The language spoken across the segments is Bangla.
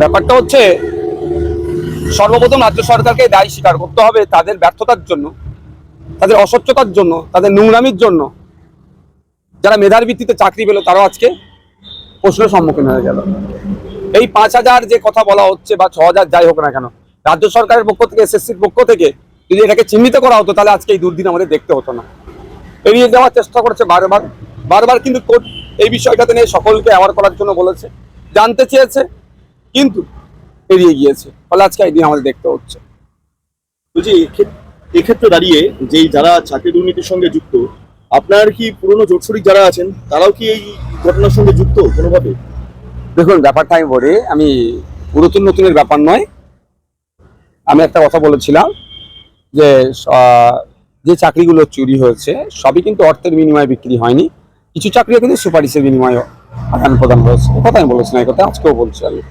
ব্যাপারটা হচ্ছে, সর্বপ্রথম রাজ্য সরকারকে দায়ী স্বীকার করতে হবে তাদের ব্যর্থতার জন্য, তাদের অস্বচ্ছতার জন্য, তাদের নোংরামির জন্য। যারা মেধার ভিত্তিতে চাকরি পেল, তারাও আজকে প্রশ্নের সম্মুখীন হয়ে গেল। এই পাঁচ হাজার যে কথা বলা হচ্ছে বা ছ হাজার যাই হোক না কেন, রাজ্য সরকারের পক্ষ থেকে, এসএসসির পক্ষ থেকে যদি এটাকে চিহ্নিত করা হতো, তাহলে আজকে এই দুর্দিন আমাদের দেখতে হতো না। এড়িয়ে যাওয়ার চেষ্টা করেছে বারবার। বারবার কিন্তু কোর্ট এই বিষয়টাতে নিয়ে সকলকে অ্যাওয়ার করার জন্য বলেছে, জানতে চেয়েছে। কিন্তু এড়িয়ে গিয়েছে। ফলে আজকে এই দিন আমাদের দেখতে হচ্ছে। বলছি এক্ষেত্রে- দাঁড়িয়ে যেই যারা চাকরি দুর্নীতির সঙ্গে যুক্ত আপনার কি পুরনো জোটশরিক যারা আছেন তারাও কি এই ঘটনার সঙ্গে যুক্ত কোনোভাবে? দেখুন ব্যাপারটা আমি বলি আমি পুরাতন নতুনের ব্যাপার নয়। আমি একটা কথা বলেছিলাম যে যে চাকরিগুলো চুরি হয়েছে সবই কিন্তু অর্থের বিনিময়ে বিক্রি হয়নি। কিছু চাকরিও কিন্তু সুপারিশের বিনিময়ে আদান প্রদান হয়েছে কথা আমি বলেছি না এই কথা আজকেও বলছি আমি।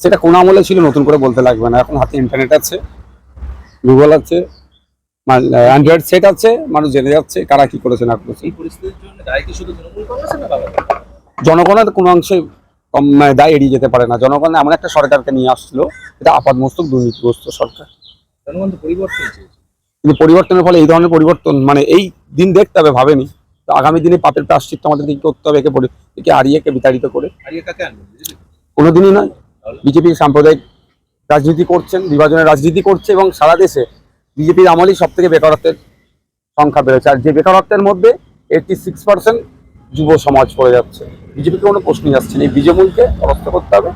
সেটা কোন আমলে ছিল নতুন করে বলতে লাগবে না। এখন হাতে ইন্টারনেট আছে গুগল আছে অ্যান্ড্রয়েড সেট আছে মানুষ জেনে যাচ্ছে কারা কি করেছে না করেছে। জনগণের কোনো অংশে কম মানে দায় এড়িয়ে যেতে পারে না। জনগণ এমন একটা সরকারকে নিয়ে আসছিল এটা আপাতমস্তক দুর্নীতিগ্রস্ত সরকার। কিন্তু পরিবর্তনের ফলে এই ধরনের পরিবর্তন মানে এই দিন দেখতে হবে ভাবেনি। তো আগামী দিনে পাপের প্রাশ্চিত্য আমাদেরকে কি করতে হবে? একে পরি- একে হারিয়ে একে বিতাড়িত করে। কোনোদিনই নয়। বিজেপি সাম্প্রদায়িক রাজনীতি করছেন বিভাজনের রাজনীতি করছে এবং সারা দেশে বিজেপির আমলেই সব থেকে বেকারত্বের সংখ্যা বেড়েছে। আর যে বেকারত্বের মধ্যে এইটটি সিক্স পার্সেন্ট যুব সমাজ পড়ে যাচ্ছে। বিজেপিকে কোনো প্রশ্নই আসছে না। এই বিজেমূলকে পরাস্ত করতে হবে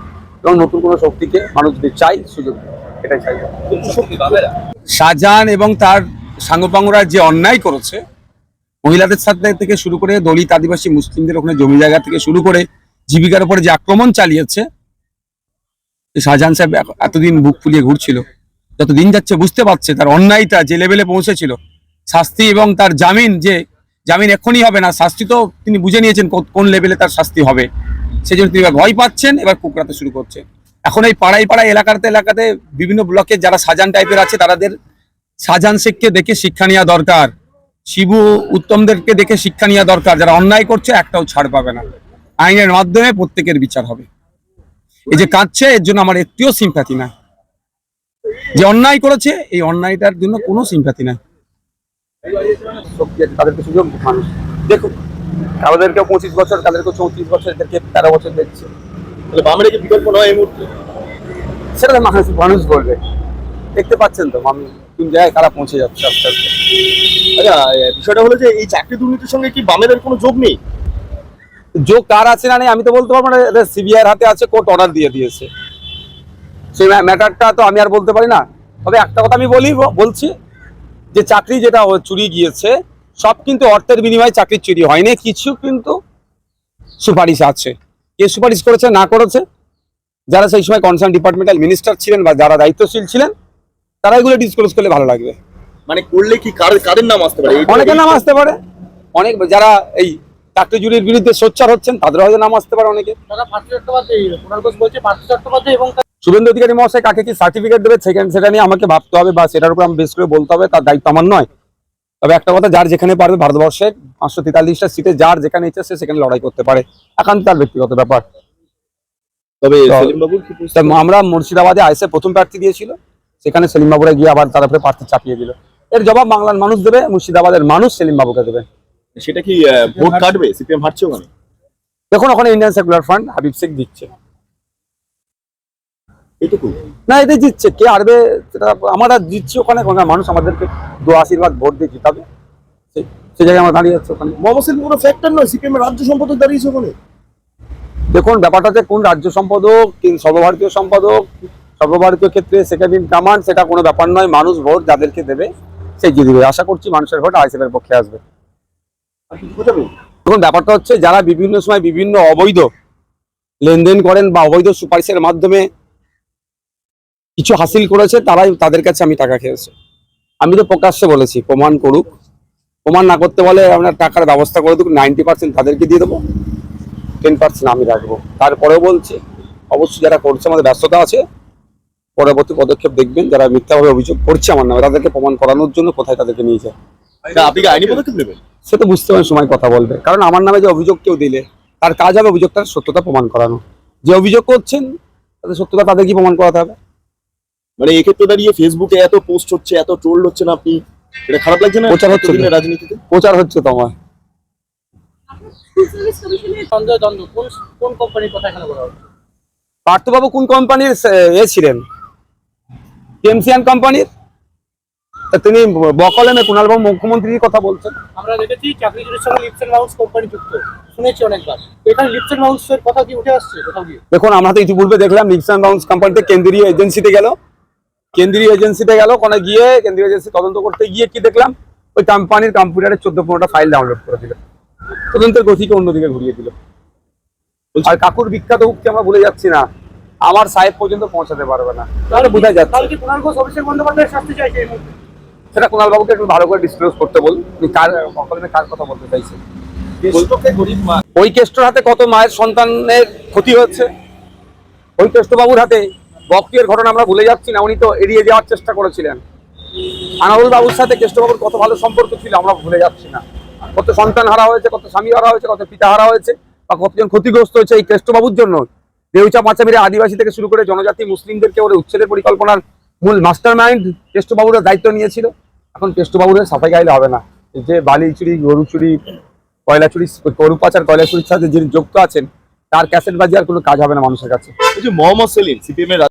এবং নতুন কোনো শক্তিকে মানুষ যদি চাই সুযোগ এটাই চাই। শাহজাহান এবং তার সাঙ্গপাঙ্গরা যে অন্যায় করেছে মহিলাদের সাথে থেকে শুরু করে দলিত আদিবাসী মুসলিমদের ওখানে জমি জায়গা থেকে শুরু করে জীবিকার উপরে যে আক্রমণ চালিয়েছে শাহজাহান সাহেব এতদিন বুক ফুলিয়ে ঘুরছিল যত দিন যাচ্ছে বুঝতে পারছে তার অন্যায়টা যে লেভেলে পৌঁছেছিল, শাস্তি এবং তার জামিন যে, জামিন এক্ষুনি হবে না, শাস্তি তো তিনি বুঝে নিয়েছেন কোন লেভেলে তার শাস্তি হবে। সেই জন্য তিনি এবার ভয় পাচ্ছেন, এবার কুকরাতে শুরু করছেন এখন এই পাড়ায় পাড়ায় এলাকাতে এলাকাতে বিভিন্ন ব্লকে যারা সাজান টাইপের আছে তাদের সাজান শেখকে দেখে শিক্ষা নেওয়া দরকার। শিবু উত্তমদেরকে দেখে শিক্ষা নেওয়া দরকার। যারা অন্যায় করছে একটাও ছাড় পাবে না। আইনের মাধ্যমে প্রত্যেকের বিচার হবে। এই যে কাঁদছে এর জন্য আমার একটিও সিম্প্যাথি নাই। যে অন্যায় করেছে এই অন্যায়টার জন্য কোনো সিম্প্যাথি নাই। তাদেরকে সুযোগ মানুষ। দেখুন কারোদেরকে পঁচিশ বছর কাদেরকে চৌত্রিশ বছর এদেরকে তেরো বছর দেখছে। তাহলে বামের কি বিকল্প নয় এই মুহূর্তে? সেটা তো মানুষ মানুষ বলবে। দেখতে পাচ্ছেন তো আমি কোন জায়গায় কারা পৌঁছে যাচ্ছে আস্তে আস্তে? আচ্ছা বিষয়টা হলো যে এই চাকরি দুর্নীতির সঙ্গে কি বামের কোনো যোগ নেই? যোগ কার আছে না নেই, আমি তো বলতে পারব না সিবিআই হাতে আছে, কোর্ট অর্ডার দিয়ে দিয়েছে। সেই ম্যাটারটা তো আমি আর বলতে পারি না। তবে একটা কথা আমি বলি বলছি যে চাকরি যেটা চুরি গিয়েছে, সব কিন্তু অর্থের বিনিময়ে চাকরি চুরি হয়নি কিছু কিন্তু সুপারিশ আছে। কে সুপারিশ করেছে, না করেছে? যারা সেই সময় কনসার্ন ডিপার্টমেন্টাল মিনিস্টার ছিলেন বা যারা দায়িত্বশীল ছিলেন তারা এগুলো ডিসক্লোজ করলে ভালো লাগবে। মানে করলে কি কার কাদের নাম আসতে পারে? অনেকের নাম আসতে পারে। অনেক যারা এই চাকরি চুরির বিরুদ্ধে সোচ্চার হচ্ছেন তাদের হয়তো নাম আসতে পারে অনেকে। শুভেন্দু অধিকারী মহাশয় কাকে কি সার্টিফিকেট দেবে সেখানে সেটা নিয়ে আমাকে ভাবতে হবে বা সেটার উপর আমি বেশ করে বলতে হবে তার দায়িত্ব আমার নয়। তবে একটা কথা যার যেখানে পারবে ভারতবর্ষের পাঁচশো তেতাল্লিশটা সিটে যার যেখানে ইচ্ছে সে সেখানে লড়াই করতে পারে। একান্ত তার ব্যক্তিগত ব্যাপার। তবে? আমরা মুর্শিদাবাদে আইসে প্রথম প্রার্থী দিয়েছিল। সেখানে সেলিম বাবুরা গিয়ে আবার তার উপরে প্রার্থী চাপিয়ে দিল। এর জবাব বাংলার মানুষ দেবে মুর্শিদাবাদের মানুষ সেলিম বাবুকে দেবে। সেটা কি ভোট কাটবে? সিপিএম হারছে ওখানে? দেখুন ওখানে Indian secular fund Habib Sheikh দিচ্ছে। না জিতছে। কে হারবে সেটা আমরা জিতছি ওখানে ওখানে মানুষ আমাদেরকে দু আশীর্বাদ ভোট দিয়ে জিতাবে। সেই- জায়গায় আমরা দাঁড়িয়ে যাচ্ছি ওখানে। মোহাম্মদ সেলিম কোনো ফ্যাক্টর নয় সিপিএম এর রাজ্য সম্পাদক দাঁড়িয়েছে ওখানে। দেখুন ব্যাপারটা হচ্ছে কোন রাজ্য সম্পাদক কোন সর্বভারতীয় সম্পাদক সর্বভারতীয় ক্ষেত্রে সেকেন্ড ইন কমান্ড সেটা কোনো ব্যাপার নয়। মানুষ ভোট যাদেরকে দেবে সেই দেবে আশা করছি মানুষের ভোট আইসিএফ এর পক্ষে আসবে। দেখুন, ব্যাপারটা হচ্ছে যারা বিভিন্ন সময় বিভিন্ন অবৈধ লেনদেন করেন বা অবৈধ সুপারিশের মাধ্যমে কিছু হাসিল করেছে, তারাই তাদের কাছে আমি টাকা খেয়েছি। আমি তো প্রকাশ্যে বলেছি, প্রমাণ করুক। প্রমাণ না করতে বলে আপনার টাকার ব্যবস্থা করে দেবো, নাইনটি পার্সেন্ট তাদেরকে দিয়ে দেবো। টেন পার্সেন্ট আমি রাখব। তারপরেও বলছি, অবশ্যই যারা করছে, আমাদের ব্যস্ততা আছে। পরবর্তী পদক্ষেপ দেখবেন যারা মিথ্যাভাবে অভিযোগ করছে আমার নামে তাদেরকে প্রমাণ করানোর জন্য কোথায় তাদেরকে নিয়ে যায়। আপনি কি আইনি পদক্ষেপ নেবেন? সে তো বুঝতে পারেন সময় কথা বলবে। কারণ আমার নামে যে অভিযোগ কেউ দিলে তার কাজ হবে অভিযোগটার সত্যতা প্রমাণ করানো। যে অভিযোগ করছেন তাদের সত্যতা তাদের কি প্রমাণ করাতে হবে? মানে এক্ষেত্রে দাঁড়িয়ে ফেসবুকে এত পোস্ট হচ্ছে এত ট্রোল হচ্ছে না আপনি? এটা খারাপ লাগছে না প্রচার হচ্ছে রাজনীতিতে? প্রচার হচ্ছে তো আমার। কোন কোন কোম্পানির কথা এখানে বলা হচ্ছে? পার্থবাবু কোন কোম্পানির এ ছিলেন? কেমসিয়ান কোম্পানির? তিনি বকলেমে কুণালবাবু মুখ্যমন্ত্রীর কথা বলছেন? আমরা দেখেছি চাকরিজীবীর সঙ্গে লিপস এন্ড মাউন্স কোম্পানি যুক্ত। শুনেছি অনেকবার। এখানে লিপস এন্ড মাউন্সের কথা কি উঠে আসছে কোথাও গিয়ে? দেখুন আমরা তো ইতিপূর্বে দেখলাম লিপসান বাউন্স কোম্পানিতে কেন্দ্রীয় এজেন্সিতে গেল। কেন্দ্রীয় এজেন্সিতে গেল ওখানে গিয়ে কেন্দ্রীয় এজেন্সি তদন্ত করতে গিয়ে কি দেখলাম? ওই কোম্পানির কম্পিউটারে চোদ্দ পনেরোটা ফাইল ডাউনলোড করে দিল। তদন্তের গতিকে অন্যদিকে ঘুরিয়ে দিল। আর কাকুর বিখ্যাত উক্তি আমরা ভুলে যাচ্ছি না। আমার সাহেব পর্যন্ত পৌঁছাতে পারবে না। তাহলে বোঝা যাচ্ছে। তাহলে কি কুণাল ঘোষ অভিষেক শাস্তি চাইছে সেটা কুণাল বাবুকে একটু ভালো করে ডিসক্লোজ করতে বল উনি কার সকলে কার কথা বলতে চাইছেন ওই কেষ্টর হাতে কত মায়ের সন্তানের ক্ষতি হচ্ছে? ওই কেষ্টবাবুর হাতে বক্তিয়ার ঘটনা আমরা ভুলে যাচ্ছি না উনি তো এড়িয়ে যাওয়ার চেষ্টা করেছিলেন। আনারুল বাবুর সাথে কেষ্টবাবুর কত ভালো সম্পর্ক ছিল আমরা ভুলে যাচ্ছি না। কত সন্তান হারা হয়েছে কত স্বামী হারা হয়েছে কত পিতা হারা হয়েছে বা কতজন ক্ষতিগ্রস্ত হয়েছে এই কেষ্টবাবুর জন্য। দেউচা মাচামিরে আদিবাসী থেকে শুরু করে জনজাতি মুসলিমদেরকে ওরা উচ্ছেদের পরিকল্পনার মূল মাস্টার মাইন্ড কেষ্টবাবুরা দায়িত্ব নিয়েছিল। এখন কেষ্টবাবুদের সাফাই গাইলে হবে না। যে বালি চুরি গরু চুরি কয়লা চুরি গরু পাচার কয়লা চুরির সাথে যিনি যুক্ত আছেন, তার ক্যাসেট বাজি আর কোনো কাজ হবে না মানুষের কাছে। মোহাম্মদ সেলিম